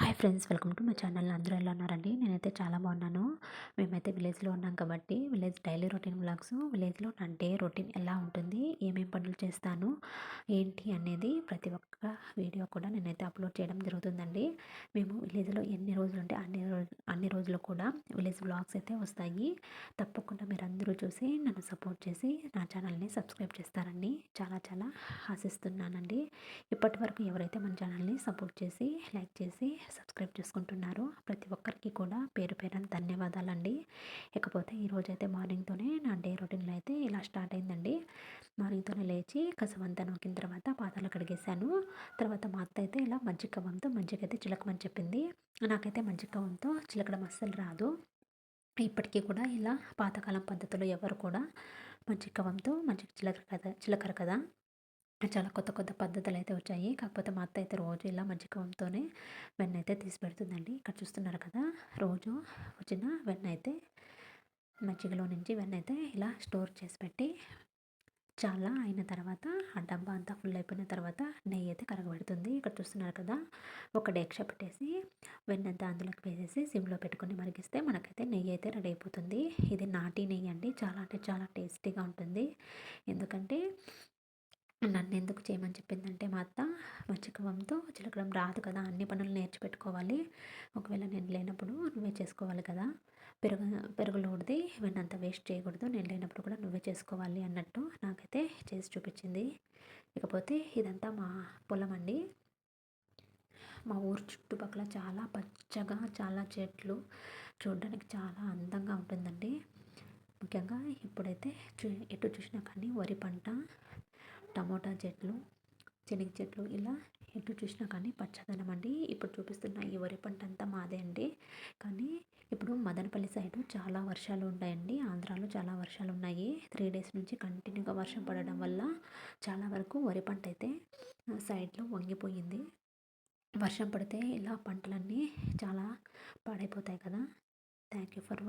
Hi friends welcome to my channel. అందరూ ఎలా ఉన్నారండి? నేనైతే చాలా బాగున్నాను. మేమైతే విలేజ్లో ఉన్నాం కాబట్టి విలేజ్ డైలీ రొటీన్ బ్లాగ్స్ విలేజ్లో నా డే రొటీన్ ఎలా ఉంటుంది ఏమేమి పనులు చేస్తాను ఏంటి అనేది ప్రతి ఒక్క వీడియో కూడా నేనైతే అప్లోడ్ చేయడం జరుగుతుందండి. మేము విలేజ్లో ఎన్ని రోజులు ఉంటే అన్ని రోజులు అన్ని రోజులు కూడా విలేజ్ బ్లాగ్స్ అయితే వస్తాయి. తప్పకుండా మీరు అందరూ చూసి నన్ను సపోర్ట్ చేసి నా ఛానల్ని సబ్స్క్రైబ్ చేస్తారని చాలా చాలా ఆశిస్తున్నానండి. ఇప్పటి వరకు ఎవరైతే మన ఛానల్ని సపోర్ట్ చేసి లైక్ చేసి సబ్స్క్రైబ్ చేసుకుంటున్నారు. ప్రతి ఒక్కరికి కూడా పేరు పేరని ధన్యవాదాలండి. ఇకపోతే ఈరోజైతే మార్నింగ్తోనే నా డే రొటీన్లో అయితే ఇలా స్టార్ట్ అయిందండి. మార్నింగ్తోనే లేచి కసవంతా నొక్కిన తర్వాత పాతాలు కడిగేశాను. తర్వాత మా అత్త అయితే ఇలా మజ్జిగ కవ్వంతో మజ్జిగ అయితే చిలకమని చెప్పింది. నాకైతే మజ్జిగ కవంతో చిలకడం అస్సలు రాదు. ఇప్పటికీ కూడా ఇలా పాతకాలం పద్ధతిలో ఎవరు కూడా మజ్జిగ కవంతో మజ్జిగ చిలకర కదా చిలకర కదా. చాలా కొత్త కొత్త పద్ధతులు అయితే వచ్చాయి. కాకపోతే మా అత్త అయితే రోజు ఇలా మజ్జిగంతోనే వెన్న అయితే తీసి పెడుతుందండి ఇక్కడ చూస్తున్నారు కదా రోజు వచ్చిన వెన్న అయితే మజ్జిగలో నుంచి వెన్న అయితే ఇలా స్టోర్ చేసి పెట్టి చాలా అయిన తర్వాత ఆ డబ్బా అంతా ఫుల్ అయిపోయిన తర్వాత నెయ్యి అయితే కరగబెడుతుంది. ఇక్కడ చూస్తున్నారు కదా ఒక డేక్ష పెట్టేసి వెన్నంతా అందులోకి వేసేసి సిమ్లో పెట్టుకొని మరిగిస్తే మనకైతే నెయ్యి అయితే రెడీ అయిపోతుంది. ఇది నాటి నెయ్యి అండి. చాలా అంటే చాలా టేస్టీగా ఉంటుంది. ఎందుకంటే నన్ను ఎందుకు చేయమని చెప్పిందంటే మా అత్త మచ్చికవంతో చిలకడం రాదు కదా అన్ని పనులు నేర్చిపెట్టుకోవాలి. ఒకవేళ నేను లేనప్పుడు నువ్వే చేసుకోవాలి కదా. పెరుగు పెరుగులోడిది వెన్నంత వేస్ట్ చేయకూడదు. నేను లేనప్పుడు కూడా నువ్వే చేసుకోవాలి అన్నట్టు నాకైతే చేసి చూపించింది. ఇకపోతే ఇదంతా మా పొలం అండి. మా ఊరు చుట్టుపక్కల చాలా పచ్చగా చాలా చెట్లు చూడడానికి చాలా అందంగా ఉంటుందండి. ముఖ్యంగా ఇప్పుడైతే చూ ఎటు చూసినా కానీ వరి పంట టమోటా చెట్లు చెనిగ చెట్లు ఇలా ఎటు చూసినా కానీ పచ్చదనం అండి. ఇప్పుడు చూపిస్తున్న ఈ వరి పంట అంతా మాదే అండి. కానీ ఇప్పుడు మదనపల్లి సైడ్ చాలా వర్షాలు ఉన్నాయండి. ఆంధ్రాలో చాలా వర్షాలు ఉన్నాయి. త్రీ డేస్ నుంచి కంటిన్యూగా వర్షం పడడం వల్ల చాలా వరకు వరి పంట అయితే సైడ్లో వంగిపోయింది. వర్షం పడితే ఇలా పంటలన్నీ చాలా పాడైపోతాయి కదా. Thank you for